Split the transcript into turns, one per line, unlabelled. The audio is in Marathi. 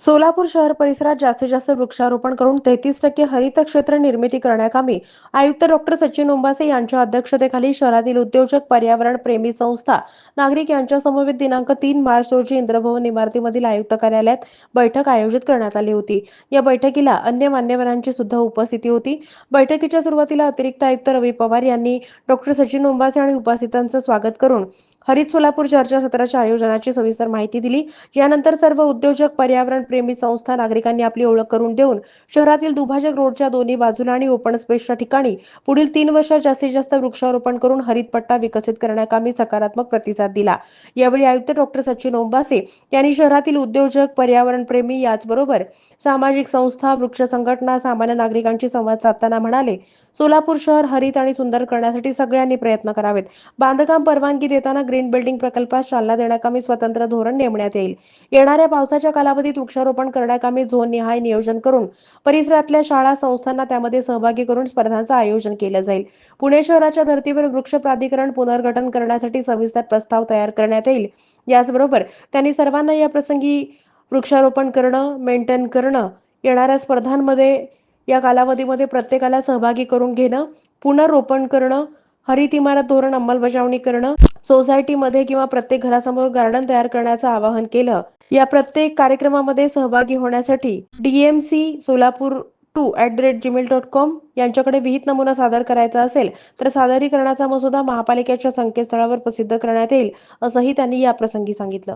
सोलापूर शहर परिसरात जास्तीत जास्त वृक्षारोपण करून तेहतीस टक्के हरित क्षेत्र निर्मिती करण्याकामी आयुक्त डॉक्टर सचिन ओंबासे यांच्या अध्यक्षतेखाली शहरातील उद्योजक पर्यावरण प्रेमी संस्था नागरिक यांच्या समवेत दिनांक तीन मार्च रोजी इंद्रभवन इमारतीमधील आयुक्त कार्यालयात बैठक आयोजित करण्यात आली होती. या बैठकीला अन्य मान्यवरांची सुद्धा उपस्थिती होती. बैठकीच्या सुरुवातीला अतिरिक्त आयुक्त रवी पवार यांनी डॉक्टर सचिन ओंबासे आणि उपस्थितांचं स्वागत करून हरित सोलापूर चर्चासत्राच्या आयोजनाची सविस्तर माहिती दिली. यानंतर सर्व उद्योजक पर्यावरण प्रेमी संस्था नागरिकांनी आपली ओळख करून देऊन शहरातील दुभाजक रोडच्या दोन्ही बाजूला आणि ओपन स्पेसच्या ठिकाणी पुढील तीन वर्षात जास्तीत जास्त वृक्षारोपण करून हरित पट्टा विकसित करण्याकामी सकारात्मक प्रतिसाद दिला. यावेळी आयुक्त डॉक्टर सचिन ओंबासे यांनी शहरातील उद्योजक पर्यावरण प्रेमी याचबरोबर सामाजिक संस्था वृक्ष संघटना सामान्य नागरिकांशी संवाद साधताना म्हणाले सोलापूर शहर हरित आणि सुंदर करण्यासाठी सगळ्यांनी प्रयत्न करावेत. बांधकाम परवानगी देताना ग्रीन बिल्डिंग प्रकल्पास चालना देण्याकामी स्वतंत्र धोरण नेमण्यात येईल. येणाऱ्या पावसाच्या कालावधीत वृक्षारोपण करण्याकामी झोन निहाय नियोजन करून परिसरातल्या शाळा संस्थांना त्यामध्ये सहभागी करून स्पर्धांचं आयोजन केलं जाईल. पुणे शहराच्या धर्तीवर वृक्ष प्राधिकरण पुनर्गठन करण्यासाठी सविस्तर प्रस्ताव तयार करण्यात येईल. याचबरोबर त्यांनी सर्वांना या प्रसंगी वृक्षारोपण करणं मेंटेन करणं येणाऱ्या स्पर्धांमध्ये या कालावधीमध्ये प्रत्येकाला सहभागी करून घेणं पुनर्रोपण करणं हरित इमारत धोरण अंमलबजावणी करणं सोसायटीमध्ये किंवा प्रत्येक घरासमोर गार्डन तयार करण्याचं आवाहन केलं. या प्रत्येक कार्यक्रमामध्ये सहभागी होण्यासाठी DMC Solapur two at the rate Gmail dot com यांच्याकडे विहित नमुना सादर करायचा असेल तर सादरीकरणाचा मसुदा महापालिकेच्या संकेतस्थळावर प्रसिद्ध करण्यात येईल असंही त्यांनी या प्रसंगी सांगितलं.